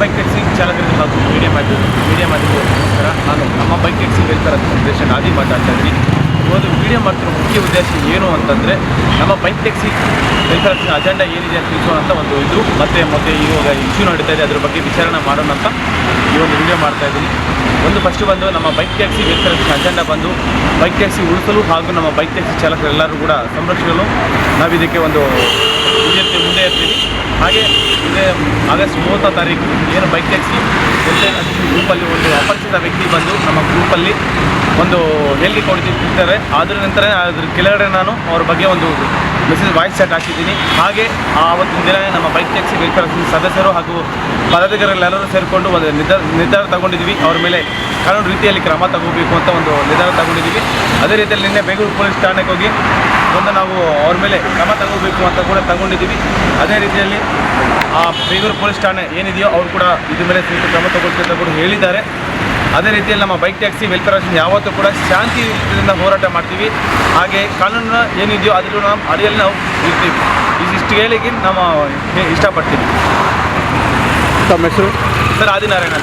Bike taxi ಚಾಲಕರಿಗೆ ಹಾಗೂ media ಮಾಧ್ಯಮ ಮೀಡಿಯಾ ನಮಸ್ಕಾರ ನಾನು ನಮ್ಮ ಬೈಕ್ ಟ್ಯಾಕ್ಸಿ ವೆಲ್ಫೇರ್ ಅಸೋಸಿಯೇಷನ್ ಆದಿ ಮಾತಾಡ್ತಾ ಇದ್ದೀನಿ. ಇವತ್ತು ವಿಡಿಯೋ ಮಾಡ್ತಿರೋ ಮುಖ್ಯ ಉದ್ದೇಶ ಏನು ಅಂತಂದರೆ, ನಮ್ಮ ಬೈಕ್ ಟ್ಯಾಕ್ಸಿ ವೆಲ್ಫೇರ್ ಅಜೆಂಡಾ ಏನಿದೆ ಅಂತ ತಿಳಿಸುವಂಥ ಒಂದು ಇದು. ಮತ್ತು ಮತ್ತೆ ಇವಾಗ ಇಶ್ಯೂ ನಡೀತಾ ಇದೆ. ಅದ್ರ ಬಗ್ಗೆ ವಿಚಾರಣೆ ಮಾಡೋಣ ಅಂತ ಈ ಒಂದು ವಿಡಿಯೋ ಮಾಡ್ತಾ ಇದ್ದೀನಿ. ಒಂದು ಫಸ್ಟ್ ಬಂದು ನಮ್ಮ ಬೈಕ್ ಟ್ಯಾಕ್ಸಿ ವೆಲ್ಫೇರ್ ಅಜೆಂಡಾ ಬಂದು ಬೈಕ್ ಟ್ಯಾಕ್ಸಿ ಉಳಿಸಲು ಹಾಗೂ ನಮ್ಮ ಬೈಕ್ ಟ್ಯಾಕ್ಸಿ ಚಾಲಕರೆಲ್ಲರೂ ಕೂಡ ಸಂರಕ್ಷಿಸಲು ನಾವು ಇದಕ್ಕೆ ಒಂದು ಮುಂದೆ ಹಾಗೆ ಇದೇ ಆಗಸ್ಟ್ ಮೂವತ್ತ ತಾರೀಕು ಏನು ಬೈಕ್ ಟ್ಯಾಕ್ಸಿ ಎಲ್ಲ ಗ್ರೂಪಲ್ಲಿ ಒಂದು ಅಪರಿಚಿತ ವ್ಯಕ್ತಿ ಬಂದು ನಮ್ಮ ಗ್ರೂಪಲ್ಲಿ ಒಂದು ಹೇಳಿಕೆ ಕೊಡ್ತಿದ್ದಾರೆ ಅದರ ನಂತರ ಅದ್ರ ಕೆಳಗಡೆ ನಾನು ಅವ್ರ ಬಗ್ಗೆ ಒಂದು ಮೆಸೇಜ್ ವಾಯ್ಸ್ ಸೆಟ್ ಹಾಕಿದ್ದೀನಿ. ಹಾಗೆ ಆವತ್ತಿನ ದಿನ ನಮ್ಮ ಬೈಕ್ ಟ್ಯಾಕ್ಸಿ ವೆಲ್ಫೇರ್ ಸದಸ್ಯರು ಹಾಗೂ ಪದಾಧಿಕಾರಿಗಳೆಲ್ಲರೂ ಸೇರಿಕೊಂಡು ಒಂದು ನಿರ್ಧಾರ ನಿರ್ಧಾರ ತಗೊಂಡಿದ್ದೀವಿ. ಅವ್ರ ಮೇಲೆ ಕಾನೂನು ರೀತಿಯಲ್ಲಿ ಕ್ರಮ ತಗೋಬೇಕು ಅಂತ ಒಂದು ನಿರ್ಧಾರ ತಗೊಂಡಿದ್ದೀವಿ. ಅದೇ ರೀತಿಯಲ್ಲಿ ನಿನ್ನೆ ಬೆಂಗಳೂರು ಪೊಲೀಸ್ ಠಾಣೆಗೆ ಹೋಗಿ ಒಂದು ನಾವು ಅವ್ರ ಮೇಲೆ ಕ್ರಮ ತಗೋಬೇಕು ಅಂತ ಕೂಡ ತಗೊಂಡಿದ್ದೀವಿ. ಅದೇ ರೀತಿಯಲ್ಲಿ ಆ ಬೇಗೂರು ಪೊಲೀಸ್ ಠಾಣೆ ಏನಿದೆಯೋ ಅವರು ಕೂಡ ಇದ್ರ ಮೇಲೆ ಸೂಕ್ತ ಕ್ರಮ ತಗೊಳ್ತೀವಿ ಅಂತ ಕೂಡ ಹೇಳಿದ್ದಾರೆ. ಅದೇ ರೀತಿಯಲ್ಲಿ ನಮ್ಮ ಬೈಕ್ ಟ್ಯಾಕ್ಸಿ ವೆಲ್ಫೇರ್ ಅಸೋಸಿಯೇಷನ್ ಯಾವತ್ತೂ ಕೂಡ ಶಾಂತಿಯುತದಿಂದ ಹೋರಾಟ ಮಾಡ್ತೀವಿ. ಹಾಗೆ ಕಾನೂನು ಏನಿದೆಯೋ ಅದರಲ್ಲೂ ನಾವು ಅಡಿಯಲ್ಲಿ ನಾವು ಇರ್ತೀವಿ. ಇದಿಷ್ಟು ಹೇಳಿಕ್ಕೆ ನಾವು ಇಷ್ಟಪಡ್ತೀವಿ ತಮ್ಮ ಹೆಸರು? ಸರ್ ಆದಿನಾರಾಯಣ